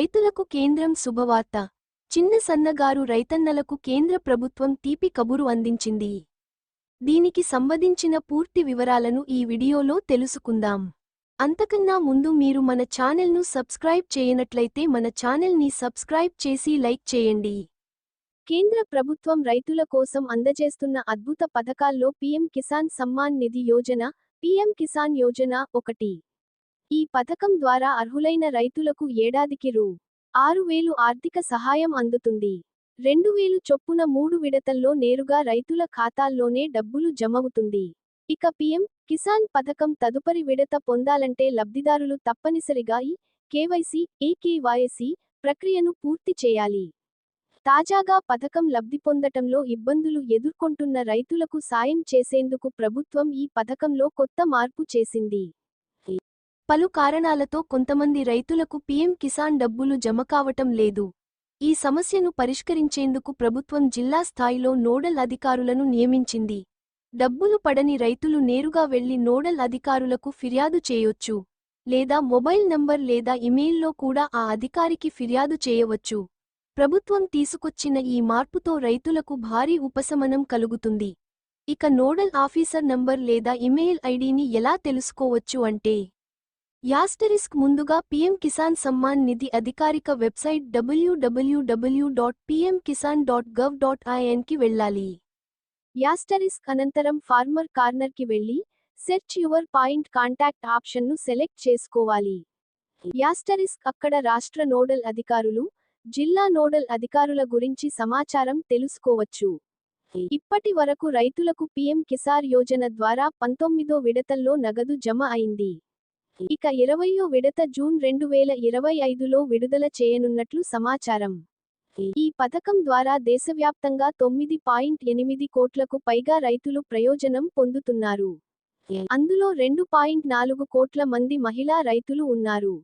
రైతులకు కేంద్రం శుభవార్త. చిన్న సన్నగారు రైతన్నలకు కేంద్ర ప్రభుత్వం తీపి కబురు అందించింది. దీనికి సంబంధించిన పూర్తి వివరాలను ఈ వీడియోలో తెలుసుకుందాం. అంతకన్నా ముందు మీరు మన ఛానల్ను సబ్స్క్రైబ్ చేయనట్లయితే మన ఛానల్ని సబ్స్క్రైబ్ చేసి లైక్ చేయండి. కేంద్ర ప్రభుత్వం రైతుల కోసం అందజేస్తున్న అద్భుత పథకాల్లో పీఎం కిసాన్ సమ్మాన్ నిధి యోజన పీఎం కిసాన్ యోజన ఒకటి. ఈ పథకం ద్వారా అర్హులైన రైతులకు ఏడాదికి రూ. ఆరు వేలు ఆర్థిక సహాయం అందుతుంది. రెండు వేలు చొప్పున మూడు విడతల్లో నేరుగా రైతుల ఖాతాల్లోనే డబ్బులు జమవుతుంది. ఇక పీఎం కిసాన్ పథకం తదుపరి విడత పొందాలంటే లబ్ధిదారులు తప్పనిసరిగా ఈ కేవైసీ ఏకేవైసీ ప్రక్రియను పూర్తి చేయాలి. తాజాగా పథకం లబ్ధి పొందటంలో ఇబ్బందులు ఎదుర్కొంటున్న రైతులకు సాయం చేసేందుకు ప్రభుత్వం ఈ పథకంలో కొత్త మార్పు చేసింది. పలు కారణాలతో కొంతమంది రైతులకు పీఎం కిసాన్ డబ్బులు జమ కావటం లేదు. ఈ సమస్యను పరిష్కరించేందుకు ప్రభుత్వం జిల్లా స్థాయిలో నోడల్ అధికారులను నియమించింది. డబ్బులు పడని రైతులు నేరుగా వెళ్ళి నోడల్ అధికారులకు ఫిర్యాదు చేయొచ్చు. లేదా మొబైల్ నంబర్ లేదా ఇమెయిల్లో కూడా ఆ అధికారికి ఫిర్యాదు చేయవచ్చు. ప్రభుత్వం తీసుకొచ్చిన ఈ మార్పుతో రైతులకు భారీ ఉపశమనం కలుగుతుంది. ఇక నోడల్ ఆఫీసర్ నంబర్ లేదా ఇమెయిల్ ఐడిని ఎలా తెలుసుకోవచ్చు అంటే యాస్టరిస్క్ ముందుగా పీఎం కిసాన్ సమ్మాన్ నిధి అధికారిక website WWW dot PM Kisan dot gov dot ఐఎన్కి వెళ్ళాలి. యాస్టరిస్క్ అనంతరం ఫార్మర్ కార్నర్కి వెళ్ళి సెర్చ్ యువర్ పాయింట్ కాంటాక్ట్ ఆప్షన్ను సెలెక్ట్ చేసుకోవాలి. యాస్టరిస్క్ అక్కడ రాష్ట్ర నోడల్ అధికారులు జిల్లా నోడల్ అధికారుల గురించి సమాచారం తెలుసుకోవచ్చు. ఇప్పటి వరకు రైతులకు పీఎం కిసార్ యోజన ద్వారా పంతొమ్మిదో విడతల్లో నగదు జమ అయింది. ఇక ఇరవయో విడత జూన్ రెండు వేల ఇరవై ఐదులో విడుదల చేయనున్నట్లు సమాచారం. ఈ పథకం ద్వారా దేశవ్యాప్తంగా తొమ్మిది పాయింట్ ఎనిమిది కోట్లకు పైగా రైతులు ప్రయోజనం పొందుతున్నారు. అందులో రెండు పాయింట్ నాలుగు కోట్ల మంది మహిళా రైతులు ఉన్నారు.